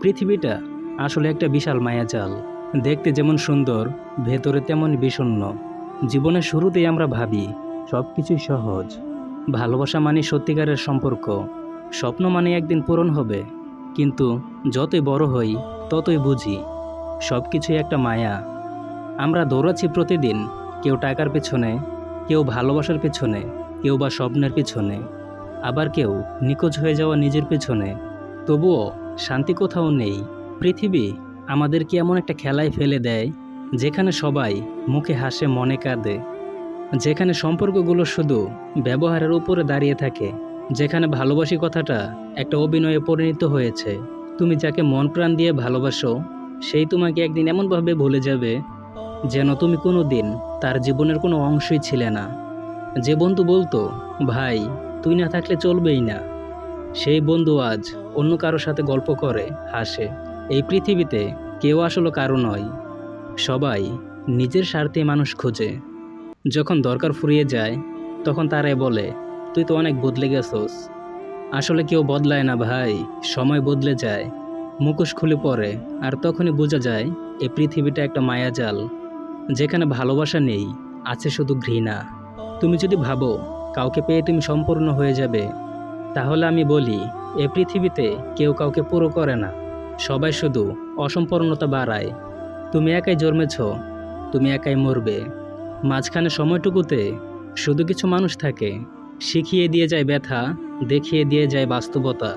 পৃথিবীটা আসলে একটা বিশাল মায়াজাল দেখতে যেমন সুন্দর, ভেতরে তেমন বিষণ্ণ। জীবনের শুরুতেই আমরা ভাবি সব কিছুই সহজ। ভালোবাসা মানে সত্যিকারের সম্পর্ক। স্বপ্ন মানে একদিন পূরণ হবে। কিন্তু যতই বড় হই, ততই বুঝি সব কিছুই একটা মায়া। আমরা দৌড়াচ্ছি প্রতিদিন, কেউ টাকার পেছনে, কেউ ভালোবাসার পেছনে, কেউ বা স্বপ্নের পেছনে। আবার কেউ নিখোঁজ হয়ে যাওয়া নিজের পেছনে। তবুও শান্তি কোথাও নেই। পৃথিবী আমাদেরকে এমন একটা খেলায় ফেলে দেয়, যেখানে সবাই মুখে হাসে, মনে কাঁদে? যেখানে সম্পর্কগুলো শুধু ব্যবহারের উপরে দাঁড়িয়ে থাকে, যেখানে ভালোবাসি কথাটা একটা অভিনয়ে পরিণত হয়েছে। তুমি যাকে মন প্রাণ দিয়ে ভালোবাসো, সেই তোমাকে একদিন এমনভাবে ভুলে যাবে যেন তুমি কোনো দিন তার জীবনের কোনো অংশই ছিলে না। যে বন্ধু বলতো, ভাই, তুই না থাকলে চলবেই না। সেই বন্ধু আজ অন্য কারও সাথে গল্প করে, হাসে। এই পৃথিবীতে কেউ আসলে কারও নয়, সবাই নিজের স্বার্থে মানুষ খোঁজে। যখন দরকার ফুরিয়ে যায়, তখন তারাই বলে, তুই তো অনেক বদলে গেছোস। আসলে কেউ বদলায় না ভাই, সময় বদলে যায়। মুখোশ খুলে পড়ে, আর তখনই বোঝা যায় এই পৃথিবীটা একটা মায়াজাল, যেখানে ভালোবাসা নেই, আছে শুধু ঘৃণা। তুমি যদি ভাবো, কাউকে পেয়ে তুমি সম্পূর্ণ হয়ে যাবে। তাহলে আমি বলি, এ পৃথিবীতে কেউ কাউকে পুরো করে না। সবাই শুধু অসম্পূর্ণতা বাড়ায়। তুমি একাই জন্মেছ, তুমি একাই মরবে। মাঝখানে সময়টুকুতে শুধু কিছু মানুষ থাকে। শিখিয়ে দিয়ে যায় ব্যথা, দেখিয়ে দিয়ে যায় বাস্তবতা।